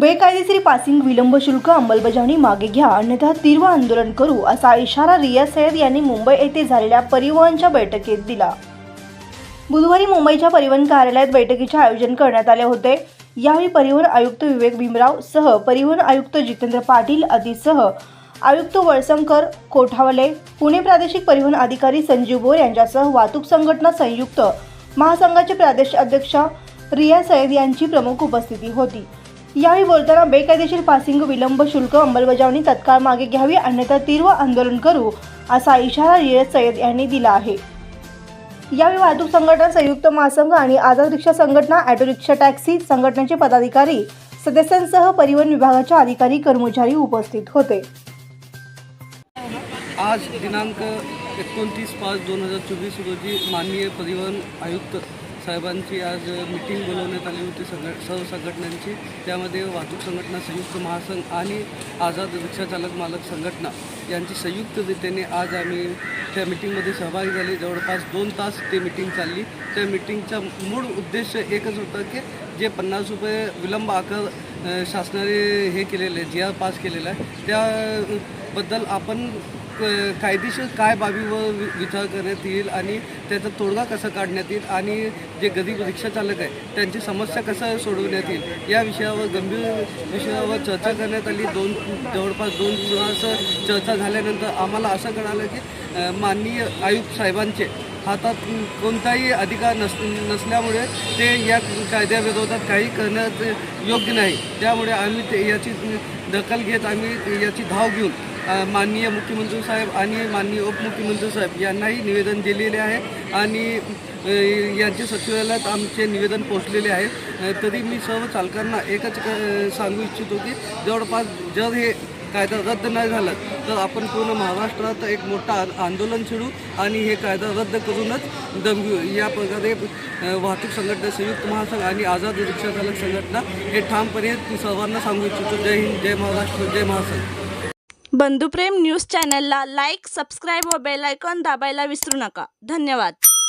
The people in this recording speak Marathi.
बेकायदेशीर पासिंग विलंब शुल्क अंमलबजावणी मागे घ्या. अन्यथा तीव्र आंदोलन करू असा इशारा रिया सय्यद यांनी मुंबई येथे झालेल्या परिवहनच्या बैठकीत दिला. बुधवारी मुंबईच्या परिवहन कार्यालयात बैठकीचे आयोजन करण्यात आले होते. यावेळी परिवहन आयुक्त विवेक भीमराव सह परिवहन आयुक्त जितेंद्र पाटील आदीसह आयुक्त वळसंकर कोठावले पुणे प्रादेशिक परिवहन अधिकारी संजीव बोर यांच्यासह वाहतूक संघटना संयुक्त महासंघाचे प्रादेशिक अध्यक्ष रिया सय्यद यांची प्रमुख उपस्थिती होती. यावेळी बोलताना बेकायदेशीर पासिंग विलंब शुल्क अंमलबजावणी तत्काळ मागे घ्यावी अन्यथा तीव्र आंदोलन करू असा इशारा रियत सय्यद यांनी दिला आहे. यावेळी वाहतूक संघटना संयुक्त महासंघ आणि आझाद रिक्षा संघटना ऑटो रिक्षा टॅक्सी संघटनेचे पदाधिकारी सदस्यांसह परिवहन विभागाचे अधिकारी कर्मचारी उपस्थित होते. आज दिनांक एकोणतीस पाच दोन हजार चोवीस रोजी माननीय परिवहन आयुक्त साहेबांची आज मिटिंग बोलवण्यात आली होती सगळ सर्व संघटनांची त्यामध्ये वाहतूक संघटना संयुक्त महासंघ आणि आझाद रिक्षा चालक मालक संघटना यांची संयुक्तरित्याने आज आम्ही त्या मिटिंगमध्ये सहभागी झाले. जवळपास दोन तास ते मिटिंग चालली. त्या मिटिंगचा मूळ उद्देश एकच होता की जे पन्नास रुपये विलंब आकार शासनाने हे केलेलं आहे जी आर पास केलेला आहे. त्याबद्दल आपण कायदेशीर काय बाबीवर वि- विचार करण्यात येईल आणि त्याचा तोडगा कसा काढण्यात येईल आणि जे गरीब रिक्षाचालक आहे त्यांची समस्या कसं सोडवण्यात येईल या विषयावर गंभीर विषयावर चर्चा करण्यात आली. दोन जवळपास दोन तास चर्चा झाल्यानंतर आम्हाला असं कळालं की माननीय आयुक्त साहेबांचे हातात कोणताही अधिकार नस नसल्यामुळे ते या कायद्याविरोधात काही करण्यात योग्य नाही. त्यामुळे आम्ही ते याची दखल घेत आम्ही याची धाव घेऊन माननीय मुख्यमंत्री साहेब आणि माननीय उपमुख्यमंत्री साहेब यांनाही निवेदन दिलेले आहे आणि यांचे सचिवालयात आमचे निवेदन पोहोचलेले आहे. तरी मी सर्व चालकांना एकच क- सांगू इच्छितो की जवळपास जर हे कायदा रद्द नाही झाला तर आपण पूर्ण महाराष्ट्रात एक मोठा आंदोलन छेडू आणि हे कायदा रद्द करूनच दमू या प्रकारे वाहतूक संघटना संयुक्त महासंघ आणि आझाद रिक्षा चालक संघटना हे ठामपणे सर्वांना सांगू इच्छितो. जय हिंद जय महाराष्ट्र जय महासंघ. बंधुप्रेम न्यूज चॅनलला लाईक सबस्क्राईब व बेलायकॉन दाबायला विसरू नका. धन्यवाद.